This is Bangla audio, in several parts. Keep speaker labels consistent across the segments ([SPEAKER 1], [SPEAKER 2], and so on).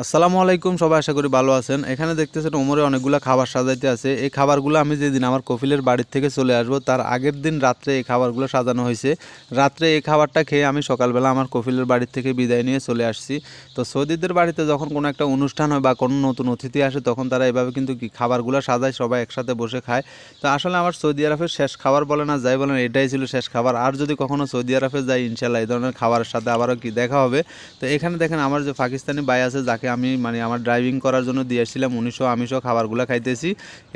[SPEAKER 1] আসসালামু আলাইকুম, সবাই আশা করি ভালো আছেন। এখানে দেখতেছেন ওমরে অনেকগুলো খাবার সাজাইতে আছে। এই খাবারগুলো আমি যেদিন আমার কফিলের বাড়ির থেকে চলে আসব, তার আগের দিন রাত্রে এই খাবারগুলো সাজানো হয়েছে। রাত্রে এই খাবারটা খেয়ে আমি সকালবেলা আমার কফিলের বাড়ির থেকে বিদায় নিয়ে চলে আসছি। তো সৌদিদের বাড়িতে যখন কোনো একটা অনুষ্ঠান হয় বা কোনো নতুন অতিথি আসে, তখন তারা এভাবে কিন্তু কি খাবারগুলো সাজায়, সবাই একসাথে বসে খায়। তো আসলে আমার সৌদি আরবের শেষ খাবার বলে না, যাই বলেন, এটাই ছিল শেষ খাবার। আর যদি কখনো সৌদি আরবে যাই ইনশাল্লাহ এই ধরনের খাবারের সাথে আবারও কি দেখা হবে। তো এখানে দেখেন আমার যে পাকিস্তানি ভাই আছে, যাকে আমি মানে আমার ড্রাইভিং করার জন্য দিয়ে এসেছিলাম উনিশশো আমিষও খাবারগুলো খাইতেছি।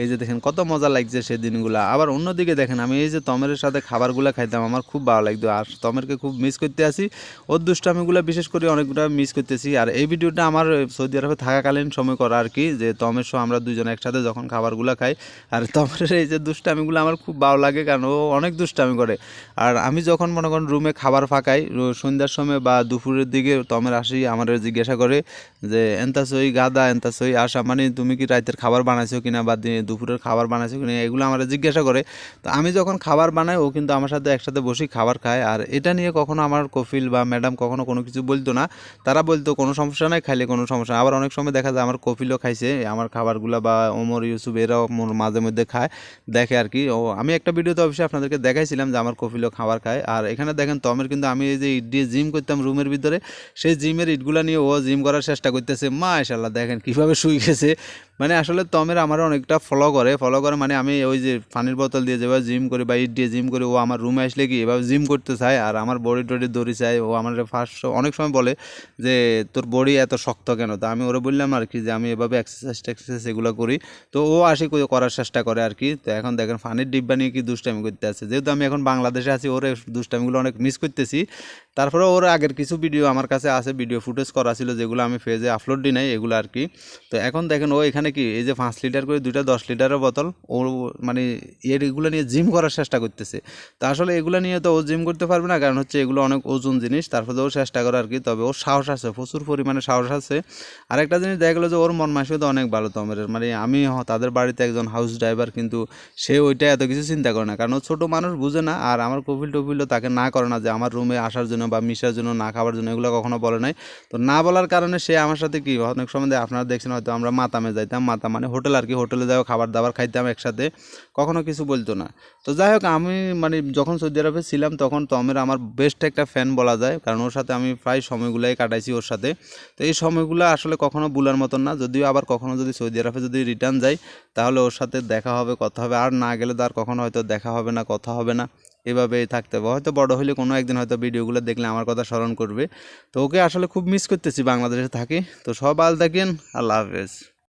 [SPEAKER 1] এই যে দেখেন কত মজা লাগছে সেই দিনগুলো। আবার অন্যদিকে দেখেন, আমি এই যে তমের সাথে খাবারগুলো খাইতাম, আমার খুব ভালো লাগতো। আর তমেরকে খুব মিস করতে আসি। ওর দুষ্টামিগুলো বিশেষ করে অনেকগুলো মিস করতেছি। আর এই ভিডিওটা আমার সৌদি আরবে থাকাকালীন সময় করা আর কি, যে তমের সহ আমরা দুজন একসাথে যখন খাবারগুলো খাই, আর তমের এই যে দুষ্টামিগুলো আমার খুব ভালো লাগে, কারণ ও অনেক দুষ্টামি করে। আর আমি যখন মনে করেন রুমে খাবার ফাঁকাই সন্ধ্যার সময় বা দুপুরের দিকে তমের আসি, আমার জিজ্ঞাসা করে যে এন্তা সই গাদা, এন্তা সই আসা মানে তুমি কি রাতের খাবার বানাইছো কিনা বা দুপুরের খাবার বানাইছো কিনা? এগুলো আমার জিজ্ঞাসা করে। তো আমি যখন খাবার বানাই, ও কিন্তু আমার সাথে একসাথে বসে খাবার খায়। আর এটা নিয়ে কখনো আমার কফিল বা ম্যাডাম কখনো কোনো কিছু বলতো না। তারা বলতো, কোনো সমস্যা নাই, খাইলে কোনো সমস্যা আবার অনেক সময় দেখা যায়, আমার কফিলও খাইছে, আমার খাবারগুলো বা ওমর ইউসুফ এরাও মাঝে মধ্যে খায়, দেখে আর কি। ও, আমি একটা ভিডিওতে অবশ্যই আপনাদেরকে দেখাইছিলাম যে, আমার কফিলও খাবার খায়। আর এখানে দেখেন, তমের কিন্তু আমি এই যে ইট দিয়ে জিম করতাম রুমের ভিতরে, সেই জিমের ইটগুলো নিয়ে ও জিম করার চেষ্টা করতেছে মাশাল্লাহ দেখেন কীভাবে শুই গেছে। মানে আসলে তমের আমার অনেকটা ফলো করে। ফলো করে মানে আমি ওই যে পানির বোতল দিয়ে যেভাবে জিম করি বা ইট দিয়ে জিম করি, ও আমার রুমে আসলে কি এভাবে জিম করতে চায় আর আমার বডি টডি দড়ি চায়। ও আমার ফার্স্ট অনেক সময় বলে যে, তোর বডি এত শক্ত কেন? তা আমি ওরা বললাম আর কি যে, আমি এভাবে এক্সারসাইজ টেক্সারসাইজ এগুলো করি। তো ও আসি করে- করার চেষ্টা করে আর কি। তো এখন দেখেন পানির ডিব্বা নিয়ে কি দুষ্টামি করতে আছে। যেহেতু আমি এখন বাংলাদেশে আছি, ওর দুষ্টামিগুলো অনেক মিস করতেছি। তারপরে ওর আগের কিছু ভিডিও আমার কাছে আছে ভিডিও ফুটেজ করা ছিল যেগুলো আমি ফেজে আপলোড দিই নাই, এগুলো আর কি। তো এখন দেখেন ও এখানে কি, এই যে পাঁচ লিটার করে দুইটা দশ লিটারের বোতল, ও মানে এর এগুলো নিয়ে জিম করার চেষ্টা করতেছে। তো আসলে এগুলো নিয়ে তো ও জিম করতে পারবে না, কারণ হচ্ছে এগুলো অনেক ওজন জিনিস, তারপরে ও চেষ্টা করে আর কি, তবে ওর সাহস আছে, প্রচুর পরিমাণে সাহস আছে। আরেকটা জিনিস দেখা গেলো যে ওর মন মানসিকতা অনেক ভালো তমের মানে আমি তাদের বাড়িতে একজন হাউস ড্রাইভার কিন্তু সে ওইটা এত কিছু চিন্তা করে না, কারণ ও ছোটো মানুষ বুঝে না, আর আমার কপিল টপিলও তাকে না করে না যে আমার রুমে আসার জন্য বা মিশার জন্য, না খাবার জন্য, এগুলো কখনো বলে নাই। তো না বলার কারণে সে আমার সাথে কি, অনেক সময় আপনারা দেখছেন হয়তো আমরা মাতামে যাইতাম মাতা মানে হোটেল আর কি, হোটেলে যাও খাবার দাবার খাইতাম একসাথে, কখনো কিছু বলতো না। তো যাই হোক, আমি মানে যখন সৌদি আরবে ছিলাম, তখন তমের আমার বেস্ট একটা ফ্যান বলা যায়, কারণ ওর সাথে আমি প্রায় সময়গুলোই কাটাইছি ওর সাথে। তো এই সময়গুলো আসলে কখনো ভুলার মতন না, যদিও আবার কখনো যদি সৌদি আরবে যদি রিটার্ন যাই, তাহলে ওর সাথে দেখা হবে, কথা হবে। আর না গেলে তো আর কখনো হয়তো দেখা হবে না, কথা হবে না, এভাবেই থাকতে হবে। হয়তো বড় হলে কোনো একদিন হয়তো ভিডিওগুলো দেখলে আমার কথা স্মরণ করবে। তো ওকে আসলে খুব মিস করতেছি, বাংলাদেশে থাকি। তো সব আল থাকেন আল্লাহ হাফেজ।